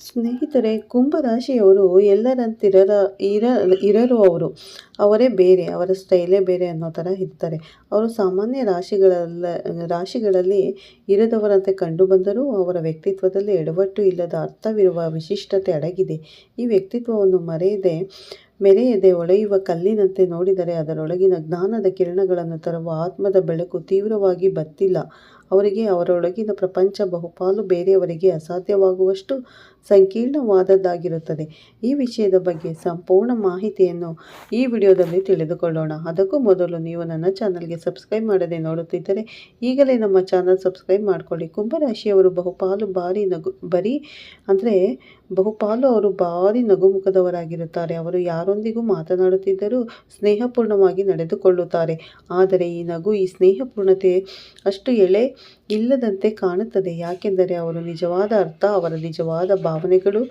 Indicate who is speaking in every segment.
Speaker 1: ಸ್ನೇಹಿತರೆ, ಕುಂಭರಾಶಿಯವರು ಎಲ್ಲರಂತಿರರ, ಇರ ಇರರು ಅವರು ಅವರೇ ಬೇರೆ, ಅವರ ಸ್ಟೈಲೇ ಬೇರೆ ಅನ್ನೋ ಥರ ಇರ್ತಾರೆ. ಅವರು ಸಾಮಾನ್ಯ ರಾಶಿಗಳಲ್ಲ, ರಾಶಿಗಳಲ್ಲಿ ಇರದವರಂತೆ ಕಂಡುಬಂದರೂ ಅವರ ವ್ಯಕ್ತಿತ್ವದಲ್ಲಿ ಎಡವಟ್ಟು ಇಲ್ಲದ ಅರ್ಥವಿರುವ ವಿಶಿಷ್ಟತೆ ಅಡಗಿದೆ. ಈ ವ್ಯಕ್ತಿತ್ವವನ್ನು ಮರೆಯದೆ, ಮೆರೆಯದೆ ಒಳೆಯುವ ಕಲ್ಲಿನಂತೆ ನೋಡಿದರೆ ಅದರೊಳಗಿನ ಜ್ಞಾನದ ಕಿರಣಗಳನ್ನು ತರುವ ಆತ್ಮದ ಬೆಳಕು ತೀವ್ರವಾಗಿ ಬತ್ತಿಲ್ಲ. ಅವರಿಗೆ ಅವರೊಳಗಿನ ಪ್ರಪಂಚ ಬಹುಪಾಲು ಬೇರೆಯವರಿಗೆ ಅಸಾಧ್ಯವಾಗುವಷ್ಟು ಸಂಕೀರ್ಣವಾದದ್ದಾಗಿರುತ್ತದೆ. ಈ ವಿಷಯದ ಬಗ್ಗೆ ಸಂಪೂರ್ಣ ಮಾಹಿತಿಯನ್ನು ಈ ವಿಡಿಯೋದಲ್ಲಿ ತಿಳಿದುಕೊಳ್ಳೋಣ. ಅದಕ್ಕೂ ಮೊದಲು ನೀವು ನನ್ನ ಚಾನಲ್ಗೆ ಸಬ್ಸ್ಕ್ರೈಬ್ ಮಾಡದೆ ನೋಡುತ್ತಿದ್ದರೆ ಈಗಲೇ ನಮ್ಮ ಚಾನಲ್ ಸಬ್ಸ್ಕ್ರೈಬ್ ಮಾಡಿಕೊಳ್ಳಿ. ಕುಂಭರಾಶಿಯವರು ಬಹುಪಾಲು ಬಾರಿ ನಗು ಬರೀ ಅಂದರೆ ಬಹುಪಾಲು ಅವರು ಭಾರಿ ನಗುಮುಖದವರಾಗಿರುತ್ತಾರೆ. ಅವರು ಯಾರೊಂದಿಗೂ ಮಾತನಾಡುತ್ತಿದ್ದರೂ ಸ್ನೇಹಪೂರ್ಣವಾಗಿ ನಡೆದುಕೊಳ್ಳುತ್ತಾರೆ. ಆದರೆ ಈ ನಗು, ಈ ಸ್ನೇಹಪೂರ್ಣತೆ ಅಷ್ಟು ಎಳೆ ಇಲ್ಲದಂತೆ ಕಾಣುತ್ತದೆ. ಯಾಕೆಂದರೆ ಅವರು ನಿಜವಾದ ಅರ್ಥ, ಅವರ ನಿಜವಾದ ಭಾವನೆಗಳು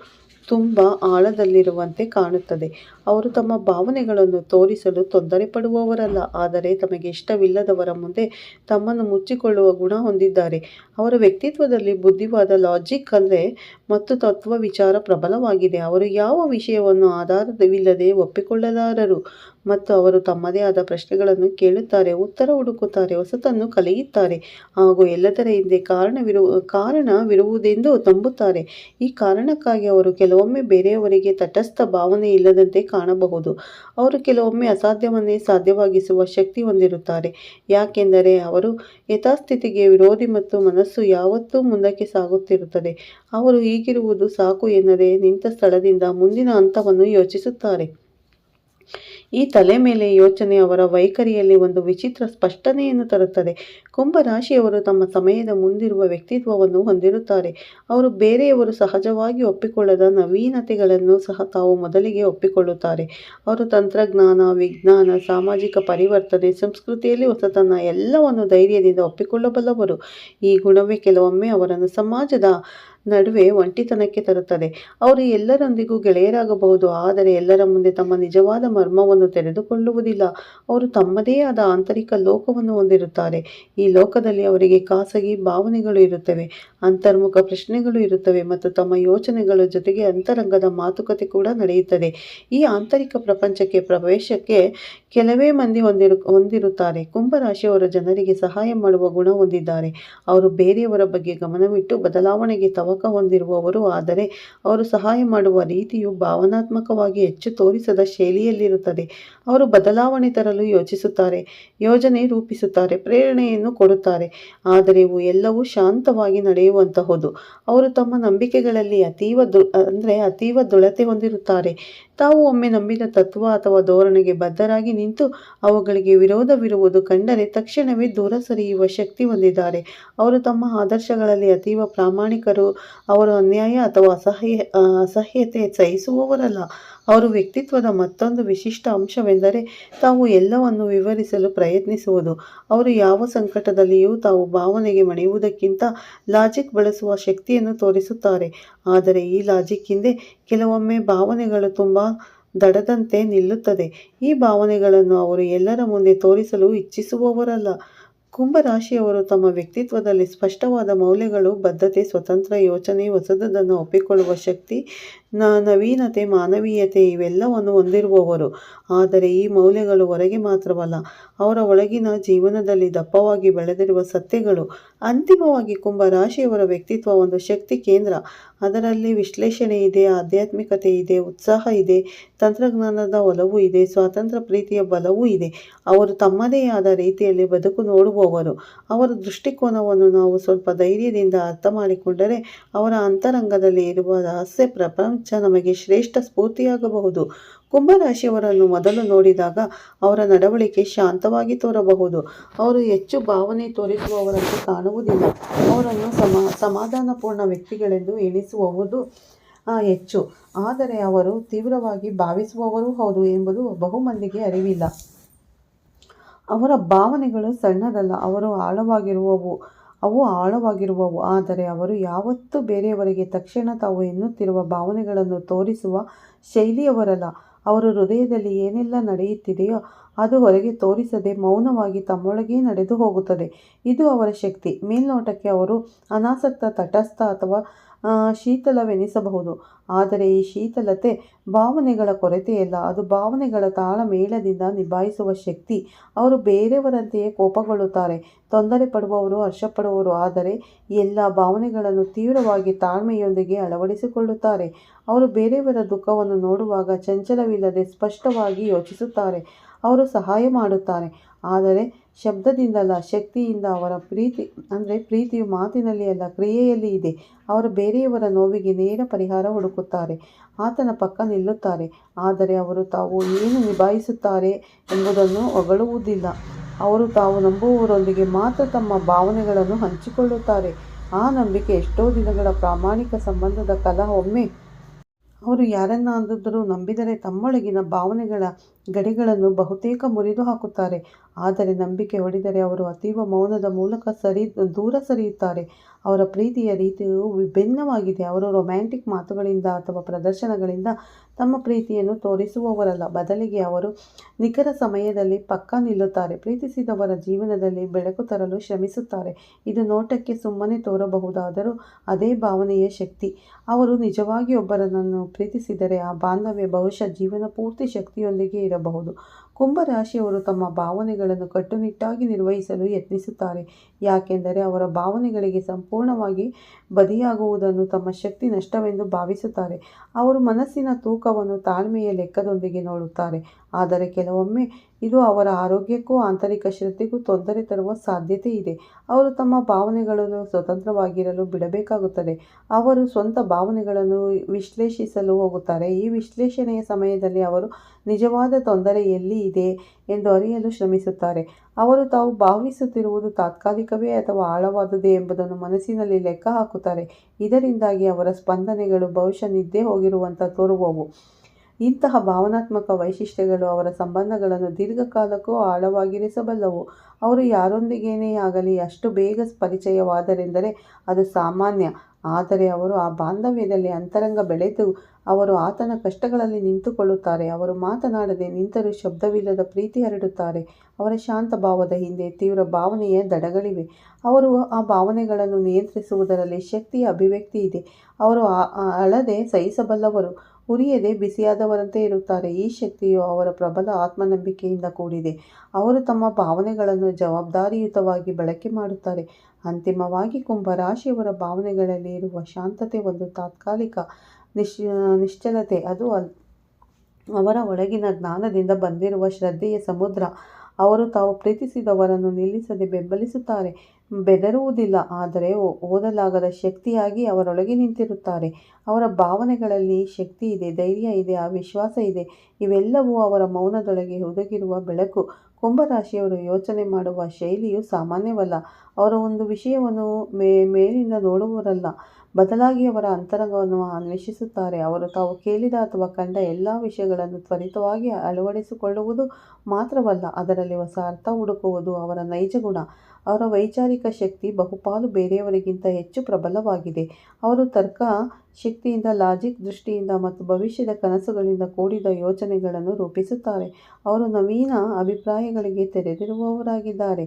Speaker 1: ತುಂಬ ಆಳದಲ್ಲಿರುವಂತೆ ಕಾಣುತ್ತದೆ. ಅವರು ತಮ್ಮ ಭಾವನೆಗಳನ್ನು ತೋರಿಸಲು ತೊಂದರೆ ಪಡುವವರಲ್ಲ ಆದರೆ ತಮಗೆ ಇಷ್ಟವಿಲ್ಲದವರ ಮುಂದೆ ತಮ್ಮನ್ನು ಮುಚ್ಚಿಕೊಳ್ಳುವ ಗುಣ ಹೊಂದಿದ್ದಾರೆ. ಅವರ ವ್ಯಕ್ತಿತ್ವದಲ್ಲಿ ಬುದ್ಧಿವಾದ ಲಾಜಿಕ್ ಅಂದರೆ ಮತ್ತು ತತ್ವ ವಿಚಾರ ಪ್ರಬಲವಾಗಿದೆ. ಅವರು ಯಾವ ವಿಷಯವನ್ನು ಆಧಾರವಿಲ್ಲದೆ ಒಪ್ಪಿಕೊಳ್ಳಲಾರರು ಮತ್ತು ಅವರು ತಮ್ಮದೇ ಆದ ಪ್ರಶ್ನೆಗಳನ್ನು ಕೇಳುತ್ತಾರೆ, ಉತ್ತರ ಹುಡುಕುತ್ತಾರೆ, ಹೊಸತನ್ನು ಕಲಿಯುತ್ತಾರೆ ಹಾಗೂ ಎಲ್ಲದರ ಹಿಂದೆ ಕಾರಣವಿರು, ಕಾರಣವಿರುವುದೆಂದು ನಂಬುತ್ತಾರೆ. ಈ ಕಾರಣಕ್ಕಾಗಿ ಅವರು ಕೆಲವೊಮ್ಮೆ ಬೇರೆಯವರಿಗೆ ತಟಸ್ಥ ಭಾವನೆ ಇಲ್ಲದಂತೆ ಕಾಣಬಹುದು. ಅವರು ಕೆಲವೊಮ್ಮೆ ಅಸಾಧ್ಯವನ್ನೇ ಸಾಧ್ಯವಾಗಿಸುವ ಶಕ್ತಿ ಹೊಂದಿರುತ್ತಾರೆ. ಯಾಕೆಂದರೆ ಅವರು ಯಥಾಸ್ಥಿತಿಗೆ ವಿರೋಧಿ ಮತ್ತು ಮನಸ್ಸು ಯಾವತ್ತೂ ಮುಂದಕ್ಕೆ ಸಾಗುತ್ತಿರುತ್ತದೆ. ಅವರು ಹೀಗಿರುವುದು ಸಾಕು ಎನ್ನದೆ ನಿಂತ ಸ್ಥಳದಿಂದ ಮುಂದಿನ ಹಂತವನ್ನು ಯೋಚಿಸುತ್ತಾರೆ. ಈ ತಲೆ ಮೇಲೆ ಯೋಚನೆ ಅವರ ವೈಖರಿಯಲ್ಲಿ ಒಂದು ವಿಚಿತ್ರ ಸ್ಪಷ್ಟನೆಯನ್ನು ತರುತ್ತದೆ. ಕುಂಭರಾಶಿಯವರು ತಮ್ಮ ಸಮಯದ ಮುಂದಿರುವ ವ್ಯಕ್ತಿತ್ವವನ್ನು ಹೊಂದಿರುತ್ತಾರೆ. ಅವರು ಬೇರೆಯವರು ಸಹಜವಾಗಿ ಒಪ್ಪಿಕೊಳ್ಳದ ನವೀನತೆಗಳನ್ನು ಸಹ ತಾವು ಮೊದಲಿಗೆ ಒಪ್ಪಿಕೊಳ್ಳುತ್ತಾರೆ. ಅವರು ತಂತ್ರಜ್ಞಾನ, ವಿಜ್ಞಾನ, ಸಾಮಾಜಿಕ ಪರಿವರ್ತನೆ, ಸಂಸ್ಕೃತಿಯಲ್ಲಿ ಹೊಸತನ ಎಲ್ಲವನ್ನು ಧೈರ್ಯದಿಂದ ಒಪ್ಪಿಕೊಳ್ಳಬಲ್ಲವರು. ಈ ಗುಣವೇ ಕೆಲವೊಮ್ಮೆ ಅವರನ್ನು ಸಮಾಜದ ನಡುವೆ ಒಂಟಿತನಕ್ಕೆ ತರುತ್ತದೆ. ಅವರು ಎಲ್ಲರೊಂದಿಗೂ ಗೆಳೆಯರಾಗಬಹುದು, ಆದರೆ ಎಲ್ಲರ ಮುಂದೆ ತಮ್ಮ ನಿಜವಾದ ಮರ್ಮವನ್ನು ತೆರೆದುಕೊಳ್ಳುವುದಿಲ್ಲ. ಅವರು ತಮ್ಮದೇ ಆದ ಆಂತರಿಕ ಲೋಕವನ್ನು ಹೊಂದಿರುತ್ತಾರೆ. ಈ ಲೋಕದಲ್ಲಿ ಅವರಿಗೆ ಖಾಸಗಿ ಭಾವನೆಗಳು ಇರುತ್ತವೆ, ಅಂತರ್ಮುಖ ಪ್ರಶ್ನೆಗಳು ಇರುತ್ತವೆ ಮತ್ತು ತಮ್ಮ ಯೋಚನೆಗಳ ಜೊತೆಗೆ ಅಂತರಂಗದ ಮಾತುಕತೆ ಕೂಡ ನಡೆಯುತ್ತದೆ. ಈ ಆಂತರಿಕ ಪ್ರಪಂಚಕ್ಕೆ ಪ್ರವೇಶಕ್ಕೆ ಕೆಲವೇ ಮಂದಿ ಹೊಂದಿರು, ಹೊಂದಿರುತ್ತಾರೆ. ಕುಂಭರಾಶಿಯವರ ಜನರಿಗೆ ಸಹಾಯ ಮಾಡುವ ಗುಣ ಹೊಂದಿದ್ದಾರೆ. ಅವರು ಬೇರೆಯವರ ಬಗ್ಗೆ ಗಮನವಿಟ್ಟು ಬದಲಾವಣೆಗೆ ತವಕ ಹೊಂದಿರುವವರು, ಆದರೆ ಅವರು ಸಹಾಯ ಮಾಡುವ ರೀತಿಯು ಭಾವನಾತ್ಮಕವಾಗಿ ಹೆಚ್ಚು ತೋರಿಸದ ಶೈಲಿಯಲ್ಲಿರುತ್ತದೆ. ಅವರು ಬದಲಾವಣೆ ತರಲು ಯೋಚಿಸುತ್ತಾರೆ, ಯೋಜನೆ ರೂಪಿಸುತ್ತಾರೆ, ಪ್ರೇರಣೆಯನ್ನು ಕೊಡುತ್ತಾರೆ, ಆದರೆ ಇವು ಎಲ್ಲವೂ ಶಾಂತವಾಗಿ ನಡೆಯುವಂತಹುದು. ಅವರು ತಮ್ಮ ನಂಬಿಕೆಗಳಲ್ಲಿ ಅತೀವ ದು, ಅಂದರೆ ಅತೀವ ದೃಢತೆ ಹೊಂದಿರುತ್ತಾರೆ. ತಾವು ಒಮ್ಮೆ ನಂಬಿದ ತತ್ವ ಅಥವಾ ಧೋರಣೆಗೆ ಬದ್ಧರಾಗಿ ನಿಂತು ಅವುಗಳಿಗೆ ವಿರೋಧವಿರುವುದು ಕಂಡರೆ ತಕ್ಷಣವೇ ದೂರ ಸರಿಯುವ ಶಕ್ತಿ ಹೊಂದಿದ್ದಾರೆ. ಅವರು ತಮ್ಮ ಆದರ್ಶಗಳಲ್ಲಿ ಅತೀವ ಪ್ರಾಮಾಣಿಕರು. ಅವರು ಅನ್ಯಾಯ ಅಥವಾ ಅಸಹ್ಯ, ಅಸಹ್ಯತೆ ಸಹಿಸುವವರಲ್ಲ. ಅವರು ವ್ಯಕ್ತಿತ್ವದ ಮತ್ತೊಂದು ವಿಶಿಷ್ಟ ಅಂಶವೆಂದರೆ ತಾವು ಎಲ್ಲವನ್ನು ವಿವರಿಸಲು ಪ್ರಯತ್ನಿಸುವುದು. ಅವರು ಯಾವ ಸಂಕಟದಲ್ಲಿಯೂ ತಾವು ಭಾವನೆಗೆ ಮಣಿಯುವುದಕ್ಕಿಂತ ಲಾಜಿಕ್ ಬಳಸುವ ಶಕ್ತಿಯನ್ನು ತೋರಿಸುತ್ತಾರೆ. ಆದರೆ ಈ ಲಾಜಿಕ್ ಹಿಂದೆ ಕೆಲವೊಮ್ಮೆ ಭಾವನೆಗಳು ತುಂಬ ದಡದಂತೆ ನಿಲ್ಲುತ್ತದೆ. ಈ ಭಾವನೆಗಳನ್ನು ಅವರು ಎಲ್ಲರ ಮುಂದೆ ತೋರಿಸಲು ಇಚ್ಛಿಸುವವರಲ್ಲ. ಕುಂಭರಾಶಿಯವರು ತಮ್ಮ ವ್ಯಕ್ತಿತ್ವದಲ್ಲಿ ಸ್ಪಷ್ಟವಾದ ಮೌಲ್ಯಗಳು, ಬದ್ಧತೆ, ಸ್ವತಂತ್ರ ಯೋಚನೆ ಹೊಸದನ್ನು ಒಪ್ಪಿಕೊಳ್ಳುವ ಶಕ್ತಿ ನ ನವೀನತೆ, ಮಾನವೀಯತೆ ಇವೆಲ್ಲವನ್ನು ಹೊಂದಿರುವವರು. ಆದರೆ ಈ ಮೌಲ್ಯಗಳು ಹೊರಗೆ ಮಾತ್ರವಲ್ಲ, ಅವರ ಒಳಗಿನ ಜೀವನದಲ್ಲಿ ದಪ್ಪವಾಗಿ ಬೆಳೆದಿರುವ ಸತ್ಯಗಳು, ಅಂತಿಮವಾಗಿ ಕುಂಭರಾಶಿಯವರ ವ್ಯಕ್ತಿತ್ವ ಒಂದು ಶಕ್ತಿ ಕೇಂದ್ರ. ಅದರಲ್ಲಿ ವಿಶ್ಲೇಷಣೆ ಇದೆ, ಆಧ್ಯಾತ್ಮಿಕತೆ ಇದೆ, ಉತ್ಸಾಹ ಇದೆ, ತಂತ್ರಜ್ಞಾನದ ಒಲವು ಇದೆ, ಸ್ವಾತಂತ್ರ್ಯ ಪ್ರೀತಿಯ ಬಲವೂ ಇದೆ. ಅವರು ತಮ್ಮದೇ ಆದ ರೀತಿಯಲ್ಲಿ ಬದುಕು ನೋಡುವವರು. ಅವರ ದೃಷ್ಟಿಕೋನವನ್ನು ನಾವು ಸ್ವಲ್ಪ ಧೈರ್ಯದಿಂದ ಅರ್ಥ ಮಾಡಿಕೊಂಡರೆ ಅವರ ಅಂತರಂಗದಲ್ಲಿ ಇರುವ ರಹಸ್ಯ ಪ್ರಪಂಚ ನಮಗೆ ಶ್ರೇಷ್ಠ ಸ್ಫೂರ್ತಿಯಾಗಬಹುದು. ಕುಂಭರಾಶಿಯವರನ್ನು ಮೊದಲು ನೋಡಿದಾಗ ಅವರ ನಡವಳಿಕೆ ಶಾಂತವಾಗಿ ತೋರಬಹುದು. ಅವರು ಹೆಚ್ಚು ಭಾವನೆ ತೋರಿಸುವವರಂತೆ ಕಾಣುವುದಿಲ್ಲ. ಅವರನ್ನು ಸಮಾ, ಸಮಾಧಾನಪೂರ್ಣ ವ್ಯಕ್ತಿಗಳೆಂದು ಎಣಿಸುವುದು ಹೆಚ್ಚು. ಆದರೆ ಅವರು ತೀವ್ರವಾಗಿ ಭಾವಿಸುವವರೂ ಹೌದು ಎಂಬುದು ಬಹುಮಂದಿಗೆ ಅರಿವಿಲ್ಲ. ಅವರ ಭಾವನೆಗಳು ಸಣ್ಣದಲ್ಲ, ಅವರು ಆಳವಾಗಿರುವವು. ಅವು ಆಳವಾಗಿರುವವು, ಆದರೆ ಅವರು ಯಾವತ್ತೂ ಬೇರೆಯವರಿಗೆ ತಕ್ಷಣ ತಾವು ಎನ್ನುತ್ತಿರುವ ಭಾವನೆಗಳನ್ನು ತೋರಿಸುವ ಶೈಲಿಯವರಲ್ಲ. ಅವರ ಹೃದಯದಲ್ಲಿ ಏನೆಲ್ಲ ನಡೆಯುತ್ತಿದೆಯೋ ಅದು ಹೊರಗೆ ತೋರಿಸದೆ ಮೌನವಾಗಿ ತಮ್ಮೊಳಗೇ ನಡೆದು ಹೋಗುತ್ತದೆ. ಇದು ಅವರ ಶಕ್ತಿ. ಮೇಲ್ನೋಟಕ್ಕೆ ಅವರು ಅನಾಸಕ್ತ, ತಟಸ್ಥ ಅಥವಾ ಶೀತಲವೆನಿಸಬಹುದು. ಆದರೆ ಈ ಶೀತಲತೆ ಭಾವನೆಗಳ ಕೊರತೆಯಲ್ಲ. ಅದು ಭಾವನೆಗಳ ತಾಳಮೇಳದಿಂದ ನಿಭಾಯಿಸುವ ಶಕ್ತಿ. ಅವರು ಬೇರೆಯವರಂತೆಯೇ ಕೋಪಗೊಳ್ಳುತ್ತಾರೆ. ತೊಂದರೆ ಪಡುವವರು, ಹರ್ಷಪಡುವವರು ಆದರೆ ಎಲ್ಲ ಭಾವನೆಗಳನ್ನು ತೀವ್ರವಾಗಿ ತಾಳ್ಮೆಯೊಂದಿಗೆ ಅಳವಡಿಸಿಕೊಳ್ಳುತ್ತಾರೆ. ಅವರು ಬೇರೆಯವರ ದುಃಖವನ್ನು ನೋಡುವಾಗ ಚಂಚಲವಿಲ್ಲದೆ ಸ್ಪಷ್ಟವಾಗಿ ಯೋಚಿಸುತ್ತಾರೆ. ಅವರು ಸಹಾಯ ಮಾಡುತ್ತಾರೆ. ಆದರೆ ಶಬ್ದದಿಂದಲ್ಲ, ಶಕ್ತಿಯಿಂದ ಅವರ ಪ್ರೀತಿ, ಅಂದರೆ ಪ್ರೀತಿಯು ಮಾತಿನಲ್ಲಿ ಅಲ್ಲ, ಕ್ರಿಯೆಯಲ್ಲಿ ಇದೆ. ಅವರು ಬೇರೆಯವರ ನೋವಿಗೆ ನೇರ ಪರಿಹಾರ ಹುಡುಕುತ್ತಾರೆ. ಆತನ ಪಕ್ಕ ನಿಲ್ಲುತ್ತಾರೆ. ಆದರೆ ಅವರು ತಾವು ಏನು ನಿಭಾಯಿಸುತ್ತಾರೆ ಎಂಬುದನ್ನು ಹೊಗಳುವುದಿಲ್ಲ. ಅವರು ತಾವು ನಂಬುವವರೊಂದಿಗೆ ಮಾತ್ರ ತಮ್ಮ ಭಾವನೆಗಳನ್ನು ಹಂಚಿಕೊಳ್ಳುತ್ತಾರೆ. ಆ ನಂಬಿಕೆ ಎಷ್ಟೋ ದಿನಗಳ ಪ್ರಾಮಾಣಿಕ ಸಂಬಂಧದ ಕಲಹ ಒಮ್ಮೆ ಅವರು ಯಾರನ್ನಾದರೂ ನಂಬಿದರೆ ತಮ್ಮೊಳಗಿನ ಭಾವನೆಗಳ ಗಡಿಗಳನ್ನು ಬಹುತೇಕ ಮುರಿದು ಹಾಕುತ್ತಾರೆ. ಆದರೆ ನಂಬಿಕೆ ಹೊಡೆದರೆ ಅವರು ಅತೀವ ಮೌನದ ಮೂಲಕ ಸರಿ, ದೂರ ಸರಿಯುತ್ತಾರೆ. ಅವರ ಪ್ರೀತಿಯ ರೀತಿಯು ವಿಭಿನ್ನವಾಗಿದೆ. ಅವರು ರೊಮ್ಯಾಂಟಿಕ್ ಮಾತುಗಳಿಂದ ಅಥವಾ ಪ್ರದರ್ಶನಗಳಿಂದ ತಮ್ಮ ಪ್ರೀತಿಯನ್ನು ತೋರಿಸುವವರಲ್ಲ. ಬದಲಿಗೆ ಅವರು ನಿಖರ ಸಮಯದಲ್ಲಿ ಪಕ್ಕ ನಿಲ್ಲುತ್ತಾರೆ. ಪ್ರೀತಿಸಿದವರ ಜೀವನದಲ್ಲಿ ಬೆಳಕು ತರಲು ಶ್ರಮಿಸುತ್ತಾರೆ. ಇದು ನೋಟಕ್ಕೆ ಸುಮ್ಮನೆ ತೋರಬಹುದಾದರೂ ಅದೇ ಭಾವನೆಯ ಶಕ್ತಿ. ಅವರು ನಿಜವಾಗಿ ಒಬ್ಬರನ್ನು ಪ್ರೀತಿಸಿದರೆ ಆ ಬಾಂಧವ್ಯ ಬಹುಶಃ ಜೀವನ ಪೂರ್ತಿ ಶಕ್ತಿಯೊಂದಿಗೆ ಇರಬಹುದು. ಕುಂಭರಾಶಿಯವರು ತಮ್ಮ ಭಾವನೆಗಳನ್ನು ಕಟ್ಟುನಿಟ್ಟಾಗಿ ನಿರ್ವಹಿಸಲು ಯತ್ನಿಸುತ್ತಾರೆ. ಯಾಕೆಂದರೆ ಅವರ ಭಾವನೆಗಳಿಗೆ ಸಂಪೂರ್ಣವಾಗಿ ಬದಿಯಾಗುವುದನ್ನು ತಮ್ಮ ಶಕ್ತಿ ನಷ್ಟವೆಂದು ಭಾವಿಸುತ್ತಾರೆ. ಅವರು ಮನಸ್ಸಿನ ತೂಕವನ್ನು ತಾಳ್ಮೆಯ ಲೆಕ್ಕದೊಂದಿಗೆ ನೋಡುತ್ತಾರೆ. ಆದರೆ ಕೆಲವೊಮ್ಮೆ ಇದು ಅವರ ಆರೋಗ್ಯಕ್ಕೂ ಆಂತರಿಕ ಶ್ರದ್ಧೆಗೂ ತೊಂದರೆ ತರುವ ಸಾಧ್ಯತೆ ಇದೆ. ಅವರು ತಮ್ಮ ಭಾವನೆಗಳನ್ನು ಸ್ವತಂತ್ರವಾಗಿರಲು ಬಿಡಬೇಕಾಗುತ್ತದೆ. ಅವರು ಸ್ವಂತ ಭಾವನೆಗಳನ್ನು ವಿಶ್ಲೇಷಿಸಲು ಹೋಗುತ್ತಾರೆ. ಈ ವಿಶ್ಲೇಷಣೆಯ ಸಮಯದಲ್ಲಿ ಅವರು ನಿಜವಾದ ತೊಂದರೆ ಎಲ್ಲಿ ಇದೆ ಎಂದು ಅರಿಯಲು ಶ್ರಮಿಸುತ್ತಾರೆ. ಅವರು ತಾವು ಭಾವಿಸುತ್ತಿರುವುದು ತಾತ್ಕಾಲಿಕವೇ ಅಥವಾ ಆಳವಾದುದೇ ಎಂಬುದನ್ನು ಮನಸ್ಸಿನಲ್ಲಿ ಲೆಕ್ಕ ಹಾಕುತ್ತಾರೆ. ಇದರಿಂದಾಗಿ ಅವರ ಸ್ಪಂದನೆಗಳು ಬಹುಶಃ ನಿದ್ದೆ ಹೋಗಿರುವಂಥ ತೋರುವವು. ಇಂತಹ ಭಾವನಾತ್ಮಕ ವೈಶಿಷ್ಟ್ಯಗಳು ಅವರ ಸಂಬಂಧಗಳನ್ನು ದೀರ್ಘಕಾಲಕ್ಕೂ ಆಳವಾಗಿರಿಸಬಲ್ಲವು. ಅವರು ಯಾರೊಂದಿಗೇನೇ ಆಗಲಿ ಅಷ್ಟು ಬೇಗ ಪರಿಚಯವಾದರೆಂದರೆ ಅದು ಸಾಮಾನ್ಯ. ಆದರೆ ಅವರು ಆ ಬಾಂಧವ್ಯದಲ್ಲಿ ಅಂತರಂಗ ಬೆಳೆದು ಅವರು ಆತನ ಕಷ್ಟಗಳಲ್ಲಿ ನಿಂತುಕೊಳ್ಳುತ್ತಾರೆ. ಅವರು ಮಾತನಾಡದೆ ನಿಂತರೂ ಶಬ್ದವಿಲ್ಲದ ಪ್ರೀತಿ ಹರಡುತ್ತಾರೆ. ಅವರ ಶಾಂತ ಭಾವದ ಹಿಂದೆ ತೀವ್ರ ಭಾವನೆಯ ದಡಗಳಿವೆ. ಅವರು ಆ ಭಾವನೆಗಳನ್ನು ನಿಯಂತ್ರಿಸುವುದರಲ್ಲಿ ಶಕ್ತಿಯ ಅಭಿವ್ಯಕ್ತಿ ಇದೆ. ಅವರು ಅಳದೆ ಸಹಿಸಬಲ್ಲವರು. ಉರಿಯದೆ ಬಿಸಿಯಾದವರಂತೆ ಇರುತ್ತಾರೆ. ಈ ಶಕ್ತಿಯು ಅವರ ಪ್ರಬಲ ಆತ್ಮನಂಬಿಕೆಯಿಂದ ಕೂಡಿದೆ. ಅವರು ತಮ್ಮ ಭಾವನೆಗಳನ್ನು ಜವಾಬ್ದಾರಿಯುತವಾಗಿ ಬಳಕೆ ಮಾಡುತ್ತಾರೆ. ಅಂತಿಮವಾಗಿ ಕುಂಭರಾಶಿಯವರ ಭಾವನೆಗಳಲ್ಲಿ ಇರುವ ಶಾಂತತೆ ಒಂದು ತಾತ್ಕಾಲಿಕ ನಿಶ್, ನಿಶ್ಚಲತೆ. ಅದು ಅವರ ಒಳಗಿನ ಜ್ಞಾನದಿಂದ ಬಂದಿರುವ ಶ್ರದ್ಧೆಯ ಸಮುದ್ರ. ಅವರು ತಾವು ಪ್ರೀತಿಸಿದವರನ್ನು ನಿಲ್ಲಿಸದೆ ಬೆಂಬಲಿಸುತ್ತಾರೆ. ಬೆದರುವುದಿಲ್ಲ, ಆದರೆ ಓದಲಾಗದ ಶಕ್ತಿಯಾಗಿ ಅವರೊಳಗೆ ನಿಂತಿರುತ್ತಾರೆ. ಅವರ ಭಾವನೆಗಳಲ್ಲಿ ಶಕ್ತಿ ಇದೆ, ಧೈರ್ಯ ಇದೆ, ಆ ವಿಶ್ವಾಸ ಇದೆ. ಇವೆಲ್ಲವೂ ಅವರ ಮೌನದೊಳಗೆ ಹುದುಗಿರುವ ಬೆಳಕು. ಕುಂಭರಾಶಿಯವರು ಯೋಚನೆ ಮಾಡುವ ಶೈಲಿಯು ಸಾಮಾನ್ಯವಲ್ಲ. ಅವರು ಒಂದು ವಿಷಯವನ್ನು ಮೇ, ಮೇಲಿಂದ ನೋಡುವವರಲ್ಲ. ಬದಲಾಗಿ ಅವರ ಅಂತರಂಗವನ್ನು ಅನ್ವೇಷಿಸುತ್ತಾರೆ. ಅವರು ತಾವು ಕೇಳಿದ ಅಥವಾ ಕಂಡ ಎಲ್ಲ ವಿಷಯಗಳನ್ನು ತ್ವರಿತವಾಗಿ ಅಳವಡಿಸಿಕೊಳ್ಳುವುದು ಮಾತ್ರವಲ್ಲ, ಅದರಲ್ಲಿ ಹೊಸ ಅರ್ಥ ಹುಡುಕುವುದು ಅವರ ನೈಜ ಗುಣ. ಅವರ ವೈಚಾರಿಕ ಶಕ್ತಿ ಬಹುಪಾಲು ಬೇರೆಯವರಿಗಿಂತ ಹೆಚ್ಚು ಪ್ರಬಲವಾಗಿದೆ. ಅವರು ತರ್ಕ ಶಕ್ತಿಯಿಂದ, ಲಾಜಿಕ್ ದೃಷ್ಟಿಯಿಂದ ಮತ್ತು ಭವಿಷ್ಯದ ಕನಸುಗಳಿಂದ ಕೂಡಿದ ಯೋಚನೆಗಳನ್ನು ರೂಪಿಸುತ್ತಾರೆ. ಅವರು ನವೀನ ಅಭಿಪ್ರಾಯಗಳಿಗೆ ತೆರೆದಿರುವವರಾಗಿದ್ದಾರೆ.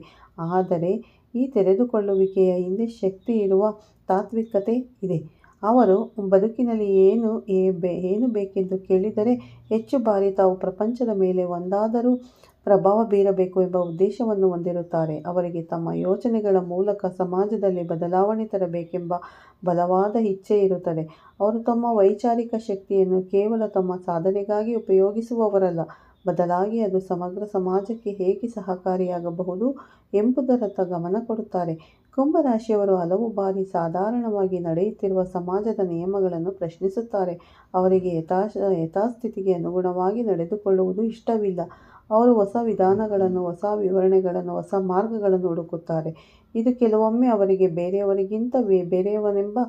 Speaker 1: ಆದರೆ ಈ ತೆರೆದುಕೊಳ್ಳುವಿಕೆಯ ಹಿಂದೆ ಶಕ್ತಿ ಇರುವ ತಾತ್ವಿಕತೆ ಇದೆ. ಅವರು ಬದುಕಿನಲ್ಲಿ ಏನು ಏನು ಬೇಕೆಂದು ಕೇಳಿದರೆ ಹೆಚ್ಚು ಬಾರಿ ತಾವು ಪ್ರಪಂಚದ ಮೇಲೆ ಒಂದಾದರೂ ಪ್ರಭಾವ ಬೀರಬೇಕು ಎಂಬ ಉದ್ದೇಶವನ್ನು ಹೊಂದಿರುತ್ತಾರೆ. ಅವರಿಗೆ ತಮ್ಮ ಯೋಚನೆಗಳ ಮೂಲಕ ಸಮಾಜದಲ್ಲಿ ಬದಲಾವಣೆ ತರಬೇಕೆಂಬ ಬಲವಾದ ಇಚ್ಛೆ ಇರುತ್ತದೆ. ಅವರು ತಮ್ಮ ವೈಚಾರಿಕ ಶಕ್ತಿಯನ್ನು ಕೇವಲ ತಮ್ಮ ಸಾಧನೆಗಾಗಿ ಉಪಯೋಗಿಸುವವರಲ್ಲ, ಬದಲಾಗಿ ಅದು ಸಮಗ್ರ ಸಮಾಜಕ್ಕೆ ಹೇಗೆ ಸಹಕಾರಿಯಾಗಬಹುದು ಎಂಬುದರತ್ತ ಗಮನ ಕೊಡುತ್ತಾರೆ. ಕುಂಭರಾಶಿಯವರು ಹಲವು ಬಾರಿ ಸಾಧಾರಣವಾಗಿ ನಡೆಯುತ್ತಿರುವ ಸಮಾಜದ ನಿಯಮಗಳನ್ನು ಪ್ರಶ್ನಿಸುತ್ತಾರೆ. ಅವರಿಗೆ ಯಥಾಶ ಯಥಾಸ್ಥಿತಿಗೆ ಅನುಗುಣವಾಗಿ ನಡೆದುಕೊಳ್ಳುವುದು ಇಷ್ಟವಿಲ್ಲ. ಅವರು ಹೊಸ ವಿಧಾನಗಳನ್ನು, ಹೊಸ ವಿವರಣೆಗಳನ್ನು, ಹೊಸ ಮಾರ್ಗಗಳನ್ನು ಹುಡುಕುತ್ತಾರೆ. ಇದು ಕೆಲವೊಮ್ಮೆ ಅವರಿಗೆ ಬೇರೆಯವರಿಗಿಂತ ಬೇರೆಯವನೆಂಬ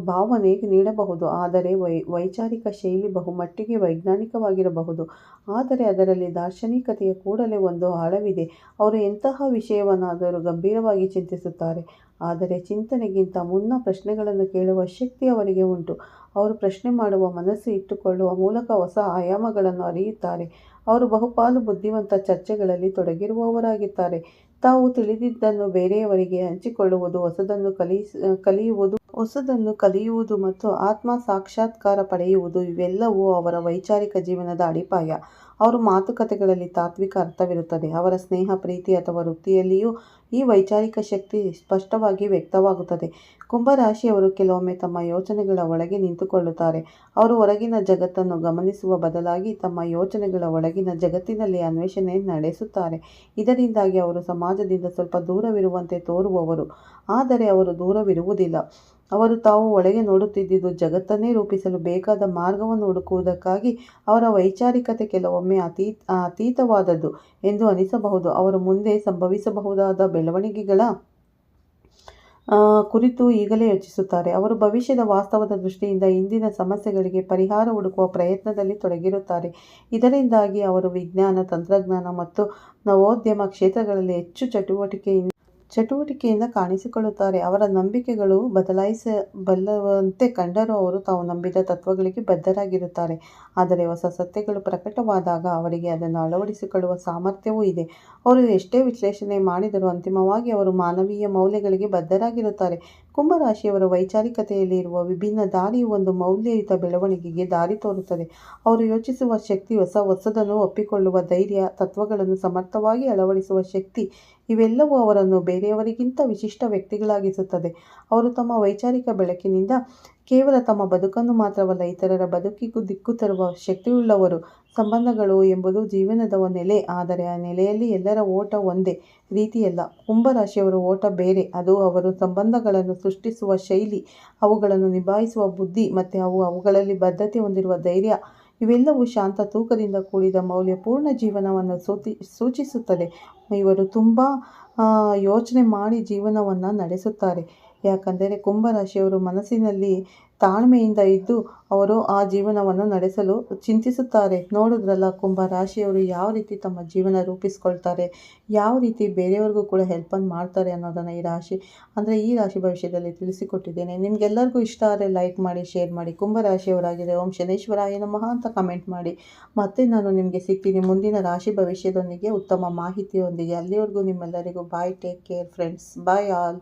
Speaker 1: ಭಾವನೆ ನೀಡಬಹುದು. ಆದರೆ ವೈ, ವೈಚಾರಿಕ ಶೈಲಿ ಬಹುಮಟ್ಟಿಗೆ ವೈಜ್ಞಾನಿಕವಾಗಿರಬಹುದು. ಆದರೆ ಅದರಲ್ಲಿ ದಾರ್ಶನಿಕತೆಯ ಕೂಡಲೇ ಒಂದು ಆಳವಿದೆ. ಅವರು ಎಂತಹ ವಿಷಯವನ್ನಾದರೂ ಗಂಭೀರವಾಗಿ ಚಿಂತಿಸುತ್ತಾರೆ. ಆದರೆ ಚಿಂತನೆಗಿಂತ ಮುನ್ನ ಪ್ರಶ್ನೆಗಳನ್ನು ಕೇಳುವ ಶಕ್ತಿ ಅವರಿಗೆ ಉಂಟು. ಅವರು ಪ್ರಶ್ನೆ ಮಾಡುವ ಮನಸ್ಸು ಇಟ್ಟುಕೊಳ್ಳುವ ಮೂಲಕ ಹೊಸ ಆಯಾಮಗಳನ್ನು ಅರಿಯುತ್ತಾರೆ. ಅವರು ಬಹುಪಾಲು ಬುದ್ಧಿವಂತ ಚರ್ಚೆಗಳಲ್ಲಿ ತೊಡಗಿರುವವರಾಗಿದ್ದಾರೆ. ತಾವು ತಿಳಿದಿದ್ದನ್ನು ಬೇರೆಯವರಿಗೆ ಹಂಚಿಕೊಳ್ಳುವುದು, ಹೊಸದನ್ನು ಕಲಿಸ, ಕಲಿಯುವುದು ಹೊಸದನ್ನು ಕಲಿಯುವುದು ಮತ್ತು ಆತ್ಮ ಸಾಕ್ಷಾತ್ಕಾರ ಪಡೆಯುವುದು ಇವೆಲ್ಲವೂ ಅವರ ವೈಚಾರಿಕ ಜೀವನದ ಅಡಿಪಾಯ. ಅವರು ಮಾತುಕತೆಗಳಲ್ಲಿ ತಾತ್ವಿಕ ಅರ್ಥವಿರುತ್ತದೆ. ಅವರ ಸ್ನೇಹ, ಪ್ರೀತಿ ಅಥವಾ ವೃತ್ತಿಯಲ್ಲಿಯೂ ಈ ವೈಚಾರಿಕ ಶಕ್ತಿ ಸ್ಪಷ್ಟವಾಗಿ ವ್ಯಕ್ತವಾಗುತ್ತದೆ. ಕುಂಭರಾಶಿಯವರು ಕೆಲವೊಮ್ಮೆ ತಮ್ಮ ಯೋಚನೆಗಳ ಒಳಗೆ ನಿಂತುಕೊಳ್ಳುತ್ತಾರೆ. ಅವರು ಹೊರಗಿನ ಜಗತ್ತನ್ನು ಗಮನಿಸುವ ಬದಲಾಗಿ ತಮ್ಮ ಯೋಚನೆಗಳ ಒಳಗಿನ ಜಗತ್ತಿನಲ್ಲಿ ಅನ್ವೇಷಣೆ ನಡೆಸುತ್ತಾರೆ. ಇದರಿಂದಾಗಿ ಅವರು ಸಮಾಜದಿಂದ ಸ್ವಲ್ಪ ದೂರವಿರುವಂತೆ ತೋರುವವರು. ಆದರೆ ಅವರು ದೂರವಿರುವುದಿಲ್ಲ. ಅವರು ತಾವು ಒಳಗೆ ನೋಡುತ್ತಿದ್ದುದು ಜಗತ್ತನ್ನೇ ರೂಪಿಸಲು ಬೇಕಾದ ಮಾರ್ಗವನ್ನು ಹುಡುಕುವುದಕ್ಕಾಗಿ ಅವರ ವೈಚಾರಿಕತೆ ಕೆಲವೊಮ್ಮೆ ಅತೀ, ಅತೀತವಾದದ್ದು ಎಂದು ಅನಿಸಬಹುದು. ಅವರು ಮುಂದೆ ಸಂಭವಿಸಬಹುದಾದ ಬೆಳವಣಿಗೆಗಳ ಕುರಿತು ಈಗಲೇ ಯೋಚಿಸುತ್ತಾರೆ. ಅವರು ಭವಿಷ್ಯದ ವಾಸ್ತವದ ದೃಷ್ಟಿಯಿಂದ ಇಂದಿನ ಸಮಸ್ಯೆಗಳಿಗೆ ಪರಿಹಾರ ಹುಡುಕುವ ಪ್ರಯತ್ನದಲ್ಲಿ ತೊಡಗಿರುತ್ತಾರೆ. ಇದರಿಂದಾಗಿ ಅವರು ವಿಜ್ಞಾನ, ತಂತ್ರಜ್ಞಾನ ಮತ್ತು ನವೋದ್ಯಮ ಕ್ಷೇತ್ರಗಳಲ್ಲಿ ಹೆಚ್ಚು ಚಟುವಟಿಕೆಯಿಂದ ಚಟುವಟಿಕೆಯಿಂದ ಕಾಣಿಸಿಕೊಳ್ಳುತ್ತಾರೆ. ಅವರ ನಂಬಿಕೆಗಳು ಬದಲಾಯಿಸಬಲ್ಲವಂತೆ ಕಂಡರೂ ಅವರು ತಾವು ನಂಬಿದ ತತ್ವಗಳಿಗೆ ಬದ್ಧರಾಗಿರುತ್ತಾರೆ. ಆದರೆ ಹೊಸ ಸತ್ಯಗಳು ಪ್ರಕಟವಾದಾಗ ಅವರಿಗೆ ಅದನ್ನು ಅಳವಡಿಸಿಕೊಳ್ಳುವ ಸಾಮರ್ಥ್ಯವೂ ಇದೆ. ಅವರು ಎಷ್ಟೇ ವಿಶ್ಲೇಷಣೆ ಮಾಡಿದರೂ ಅಂತಿಮವಾಗಿ ಅವರು ಮಾನವೀಯ ಮೌಲ್ಯಗಳಿಗೆ ಬದ್ಧರಾಗಿರುತ್ತಾರೆ. ಕುಂಭರಾಶಿಯವರ ವೈಚಾರಿಕತೆಯಲ್ಲಿ ಇರುವ ವಿಭಿನ್ನ ದಾರಿಯು ಒಂದು ಮೌಲ್ಯಯುತ ಬೆಳವಣಿಗೆಗೆ ದಾರಿ ತೋರುತ್ತದೆ. ಅವರು ಯೋಚಿಸುವ ಶಕ್ತಿ ಹೊಸ ಹೊಸದನ್ನು ಒಪ್ಪಿಕೊಳ್ಳುವ ಧೈರ್ಯ, ತತ್ವಗಳನ್ನು ಸಮರ್ಥವಾಗಿ ಅಳವಡಿಸುವ ಶಕ್ತಿ, ಇವೆಲ್ಲವೂ ಅವರನ್ನು ಬೇರೆಯವರಿಗಿಂತ ವಿಶಿಷ್ಟ ವ್ಯಕ್ತಿಗಳಾಗಿಸುತ್ತದೆ. ಅವರು ತಮ್ಮ ವೈಚಾರಿಕ ಬೆಳಕಿನಿಂದ ಕೇವಲ ತಮ್ಮ ಬದುಕನ್ನು ಮಾತ್ರವಲ್ಲ, ಇತರರ ಬದುಕಿಗೂ ದಿಕ್ಕು ತರುವ ಶಕ್ತಿಯುಳ್ಳವರು. ಸಂಬಂಧಗಳು ಎಂಬುದು ಜೀವನದ ನೆಲೆ. ಆದರೆ ಆ ನೆಲೆಯಲ್ಲಿ ಎಲ್ಲರ ಓಟ ಒಂದೇ, ರೀತಿಯಲ್ಲ. ಕುಂಭರಾಶಿಯವರ ಓಟ ಬೇರೆ. ಅದು ಅವರು ಸಂಬಂಧಗಳನ್ನು ಸೃಷ್ಟಿಸುವ ಶೈಲಿ, ಅವುಗಳನ್ನು ನಿಭಾಯಿಸುವ ಬುದ್ಧಿ, ಮತ್ತು ಅವು ಅವುಗಳಲ್ಲಿ ಬದ್ಧತೆ ಹೊಂದಿರುವ ಧೈರ್ಯ. ಇವೆಲ್ಲವೂ ಶಾಂತ ತೂಕದಿಂದ ಕೂಡಿದ ಮೌಲ್ಯಪೂರ್ಣ ಜೀವನವನ್ನು ಸೂಚಿ ಸೂಚಿಸುತ್ತದೆ ಇವರು ತುಂಬ ಯೋಚನೆ ಮಾಡಿ ಜೀವನವನ್ನು ನಡೆಸುತ್ತಾರೆ. ಯಾಕಂದರೆ ಕುಂಭರಾಶಿಯವರು ಮನಸ್ಸಿನಲ್ಲಿ ತಾಳ್ಮೆಯಿಂದ ಇದ್ದು ಅವರು ಆ ಜೀವನವನ್ನು ನಡೆಸಲು ಚಿಂತಿಸುತ್ತಾರೆ. ನೋಡಿದ್ರಲ್ಲ, ಕುಂಭ ರಾಶಿಯವರು ಯಾವ ರೀತಿ ತಮ್ಮ ಜೀವನ ರೂಪಿಸ್ಕೊಳ್ತಾರೆ, ಯಾವ ರೀತಿ ಬೇರೆಯವ್ರಿಗೂ ಕೂಡ ಹೆಲ್ಪನ್ನು ಮಾಡ್ತಾರೆ ಅನ್ನೋದನ್ನು ಈ ರಾಶಿ, ಅಂದರೆ ಈ ರಾಶಿ ಭವಿಷ್ಯದಲ್ಲಿ ತಿಳಿಸಿಕೊಟ್ಟಿದ್ದೇನೆ. ನಿಮಗೆಲ್ಲರಿಗೂ ಇಷ್ಟ ಆದರೆ ಲೈಕ್ ಮಾಡಿ ಶೇರ್ ಮಾಡಿ. ಕುಂಭ ರಾಶಿಯವರಾಗಿದೆ ಓಂ ಶನೇಶ್ವರಾಯ ನಮಃ ಅಂತ ಕಮೆಂಟ್ ಮಾಡಿ. ಮತ್ತೆ ನಾನು ನಿಮಗೆ ಸಿಗ್ತೀನಿ ಮುಂದಿನ ರಾಶಿ ಭವಿಷ್ಯದೊಂದಿಗೆ ಉತ್ತಮ ಮಾಹಿತಿಯೊಂದಿಗೆ. ಅಲ್ಲಿವರೆಗೂ ನಿಮ್ಮೆಲ್ಲರಿಗೂ bye take care friends bye all